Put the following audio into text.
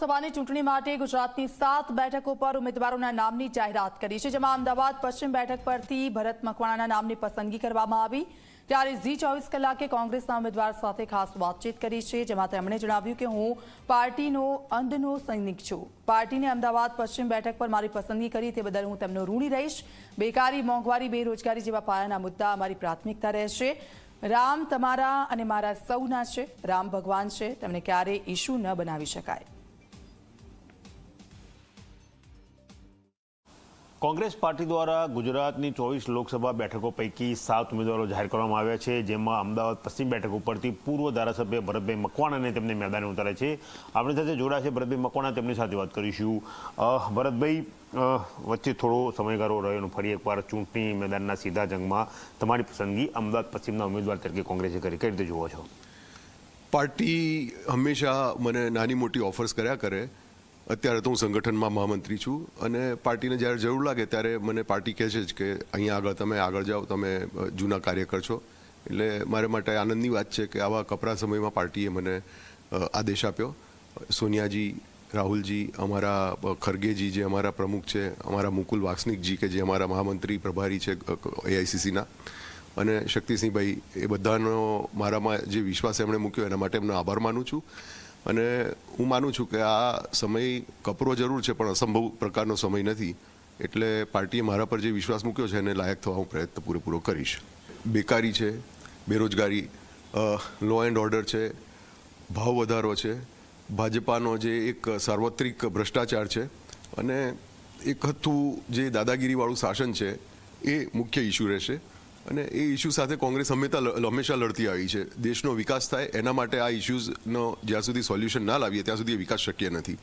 સભાની ચૂંટણી માટે ગુજરાતની સાત બેઠકો પર ઉમેદવારોના નામની જાહેરાત કરી છે, જેમાં અમદાવાદ, પશ્ચિમ બેઠક પરથી ભરત મકવાણાના નામની પસંદગી કરવામાં આવી. ત્યારે ઝી ચોવીસ કલાકે કોંગ્રેસના ઉમેદવાર સાથે ખાસ વાતચીત કરી છે, જેમાં તેમણે જણાવ્યું કે હું પાર્ટીનો અંધનો સૈનિક છું. પાર્ટીને અમદાવાદ, પશ્ચિમ બેઠક પર મારી પસંદગી કરી, તે બદલ હું તેમનો ઋણી રહીશ. બેકારી, મોંઘવારી, બેરોજગારી જેવા પાયાના મુદ્દા અમારી પ્રાથમિકતા રહેશે. રામ તમારા અને મારા સૌના છે. રામ ભગવાન છે. તેમને ક્યારેય ઇશ્યુ ન બનાવી શકાય. કોંગ્રેસ પાર્ટી દ્વારા ગુજરાતની ચોવીસ લોકસભા બેઠકો પૈકી સાત ઉમેદવારો જાહેર કરવામાં આવ્યા છે, જેમાં અમદાવાદ પશ્ચિમ બેઠક ઉપરથી પૂર્વ ધારાસભ્ય ભરતભાઈ મકવાણાને તેમને મેદાને ઉતારે છે. આપણી સાથે જોડાશે ભરતભાઈ મકવાણા, તેમની સાથે વાત કરીશું. ભરતભાઈ વચ્ચે થોડો સમયગાળો રહ્યો ફરી એકવાર ચૂંટણી મેદાનના સીધા જંગમાં તમારી પસંદગી અમદાવાદ પશ્ચિમના ઉમેદવાર તરીકે કોંગ્રેસે કરી. કઈ રીતે જુઓ છો? પાર્ટી હંમેશા મને નાની મોટી ઓફર્સ કર્યા કરે. અત્યારે તો હું સંગઠનમાં મહામંત્રી છું અને પાર્ટીને જ્યારે જરૂર લાગે ત્યારે મને પાર્ટી કહે છે જ કે અહીંયા આગળ તમે આગળ જાઓ, તમે જૂના કાર્યકર છો. એટલે મારે માટે આનંદની વાત છે કે આવા કપરા સમયમાં પાર્ટીએ મને આદેશ આપ્યો. સોનિયાજી, રાહુલજી, અમારા ખરગેજી જે અમારા પ્રમુખ છે, અમારા મુકુલ વાસનિકજી કે જે અમારા મહામંત્રી પ્રભારી છે એઆઈસીસીના. અને શક્તિસિંહભાઈ, એ બધાનો મારામાં જે વિશ્વાસ એમણે મૂક્યો એના માટે એમનો આભાર માનું છું. અને હું માનું છું કે આ સમય કપરો જરૂર છે, પણ અસંભવ પ્રકારનો સમય નથી. એટલે પાર્ટીએ મારા પર જે વિશ્વાસ મૂક્યો છે, એને લાયક થવા હું પ્રયત્ન પૂરેપૂરો કરીશ. બેકારી છે, બેરોજગારી લો એન્ડ ઓર્ડર છે, ભાવ વધારો છે, ભાજપાનો જે એક સાર્વત્રિક ભ્રષ્ટાચાર છે, અને એક હતું જે દાદાગીરીવાળું શાસન છે, એ મુખ્ય ઇસ્યુ રહેશે. અને એ ઇસ્યુ સાથે કોંગ્રેસ હંમેશા હંમેશા લડતી આવી છે. દેશનો વિકાસ થાય, એના માટે આ ઇસ્યુઝનો જ્યાં સુધી સોલ્યુશન ના લાવીએ, ત્યાં સુધી વિકાસ શક્ય નથી.